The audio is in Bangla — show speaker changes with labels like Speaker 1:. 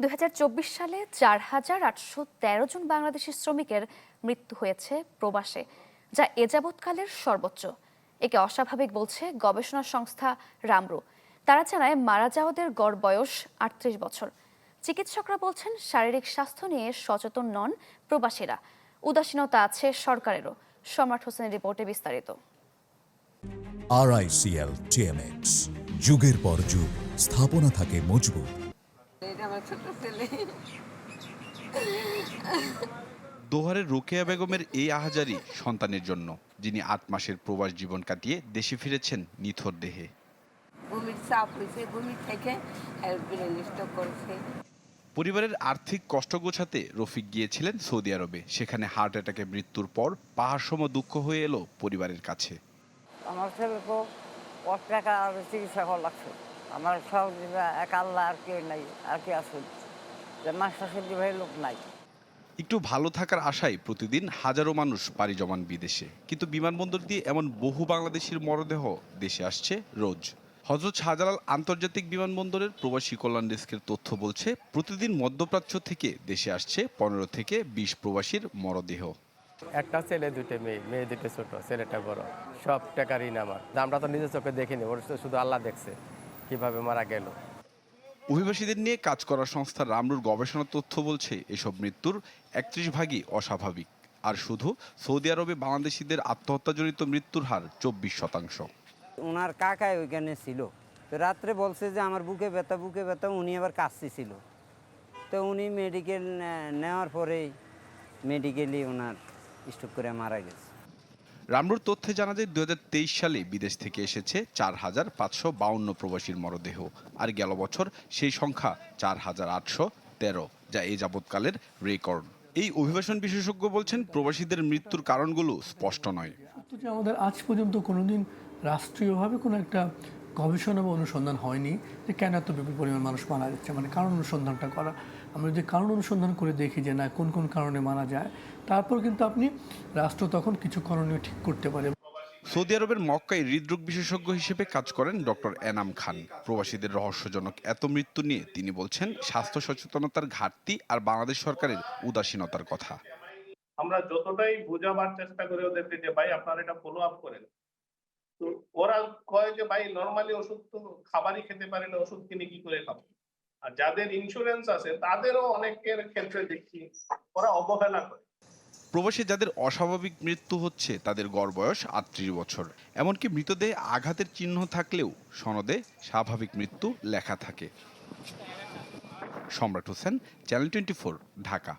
Speaker 1: দুই হাজার চব্বিশ সালে চার হাজার আটশো তেরো জন বাংলাদেশি শ্রমিকের মৃত্যু হয়েছে প্রবাসে, যা এ যাবৎকালের সর্বোচ্চ। একে অস্বাভাবিক বলছে গবেষণা সংস্থা রামরু। তারা জানায় মারা যাওয়াদের গড় বয়স আটত্রিশ বছর। চিকিৎসকরা বলছেন শারীরিক স্বাস্থ্য নিয়ে সচেতন নন প্রবাসীরা। উদাসীনতা আছে সরকারেরও। সম্রাট হোসেনের রিপোর্টে বিস্তারিত।
Speaker 2: আরআইসিএল যুগের পর যুগ, স্থাপনা থাকে মজবুত।
Speaker 3: আমার ছোট ছেলে।
Speaker 4: দোহারের রোকেয়া বেগমের এই আহাজারি সন্তানের জন্য যিনি আট মাসের প্রবাস জীবন কাটিয়ে দেশে ফিরেছেন নিথর দেহে।
Speaker 3: বমির চাপ হয়েছে বমি থেকে করেছে।
Speaker 4: পরিবারের আর্থিক কষ্ট গোছাতে রফিক গিয়েছিলেন সৌদি আরবে। সেখানে হার্ট অ্যাটাকে মৃত্যুর পর পাহাড়সম দুঃখ হয়ে এলো পরিবারের কাছে।
Speaker 5: আমার ছেলে তো কত টাকা চিকিৎসা করা লাগছে। আমার সব এক আল্লাহ আর কেউ নাই আর কি আসুন যে মাস্টার সবজি ভাই লোক নাই।
Speaker 4: একটু ভালো থাকার আশায় প্রতিদিন হাজারো মানুষ পাড়ি জমান বিদেশে। কিন্তু বিমানবন্দর দিয়ে এমন বহু বাংলাদেশির মরদেহ দেশে আসছে রোজ। হজরত শাহজালাল আন্তর্জাতিক বিমানবন্দরের প্রবাসী কল্যাণ ডেস্কের তথ্য বলছে প্রতিদিন মধ্যপ্রাচ্য থেকে দেশে আসছে পনেরো থেকে বিশ প্রবাসীর মরদেহ।
Speaker 6: একটা ছেলে দুটো মেয়ে মেয়ে দুটো ছোট ছেলেটা বড়। সব টাকা ঋণ আমার। আমরা তো নিজের চোখে দেখিনি ওর শুধু আল্লাহ দেখছে। কীভাবে মারা গেল?
Speaker 4: অভিবাসীদের নিয়ে কাজ করা সংস্থা রামরুর গবেষণা তথ্য বলছে এসব মৃত্যুর একত্রিশ ভাগই অস্বাভাবিক। আর শুধু সৌদি আরবে বাংলাদেশিদের আত্মহত্যাজনিত মৃত্যুর হার চব্বিশ শতাংশ।
Speaker 7: ওনার কাকায় ওইখানে ছিল। তো রাত্রে বলছে যে আমার বুকে ব্যথা বুকে ব্যথা। উনি আবার কাশছি ছিল। তো উনি মেডিকেল নেওয়ার পরে মেডিকেলি ওনার স্ট্রোক করে মারা গেছে।
Speaker 4: রামরুর তথ্যে জানা যায় দু হাজার তেইশ সালে বিদেশ থেকে এসেছে চার হাজার পাঁচশো বাউন্ন প্রবাসীর মরদেহ। আর গেল বছর সেই সংখ্যা চার হাজার আটশো তেরো, যা এ যাবৎকালের রেকর্ড। এই অভিবাসন বিশেষজ্ঞ বলছেন, প্রবাসীদের মৃত্যুর কারণগুলো স্পষ্ট নয়।
Speaker 8: আমাদের আজ পর্যন্ত কোনোদিন রাষ্ট্রীয়ভাবে কোনো একটা গবেষণা বা অনুসন্ধান হয়নি যে কেন এত বিপুল পরিমাণ মানুষ মারা যাচ্ছে মানে কারণ অনুসন্ধানটা করা। আমরা যদি কারণ অনুসন্ধান করে দেখি যে না কোন কোন কারণে মারা যায় তারপর কিন্তু আপনি রাষ্ট্র তখন কিছু করণীয় ঠিক করতে পারে।
Speaker 4: সৌদি আরবের মক্কায় হৃদরোগ বিশেষজ্ঞ হিসেবে কাজ করেন ডক্টর এনাম খান। প্রবাসীদের রহস্যজনক এত মৃত্যু নিয়ে তিনি বলছেন স্বাস্থ্য সচেতনতার ঘাটতি আর বাংলাদেশ সরকারের উদাসীনতার কথা।
Speaker 9: আমরা যতটাই বোঝাবার চেষ্টা করি ওদেরকে যে ভাই আপনারা এটা ফলো আপ করেন। ওরা কয় যে, ভাই নর্মালি ওষুধ তো খাবারই খেতে পারে না, ওষুধ কিনে কি করে খাব? আর যাদের ইন্স্যুরেন্স আছে, তাদেরও অনেকের ক্ষেত্রে দেখছি ওরা অবহেলা করে।
Speaker 4: প্রবাসী যাদের অস্বাভাবিক মৃত্যু হচ্ছে, তাদের গড় বয়স আটত্রিশ বছর। এমনকি মৃতদেহে আঘাতের চিহ্ন থাকলেও সনদে স্বাভাবিক মৃত্যু লেখা থাকে। সম্রাট হোসেন, চ্যানেল টোয়েন্টি ঢাকা।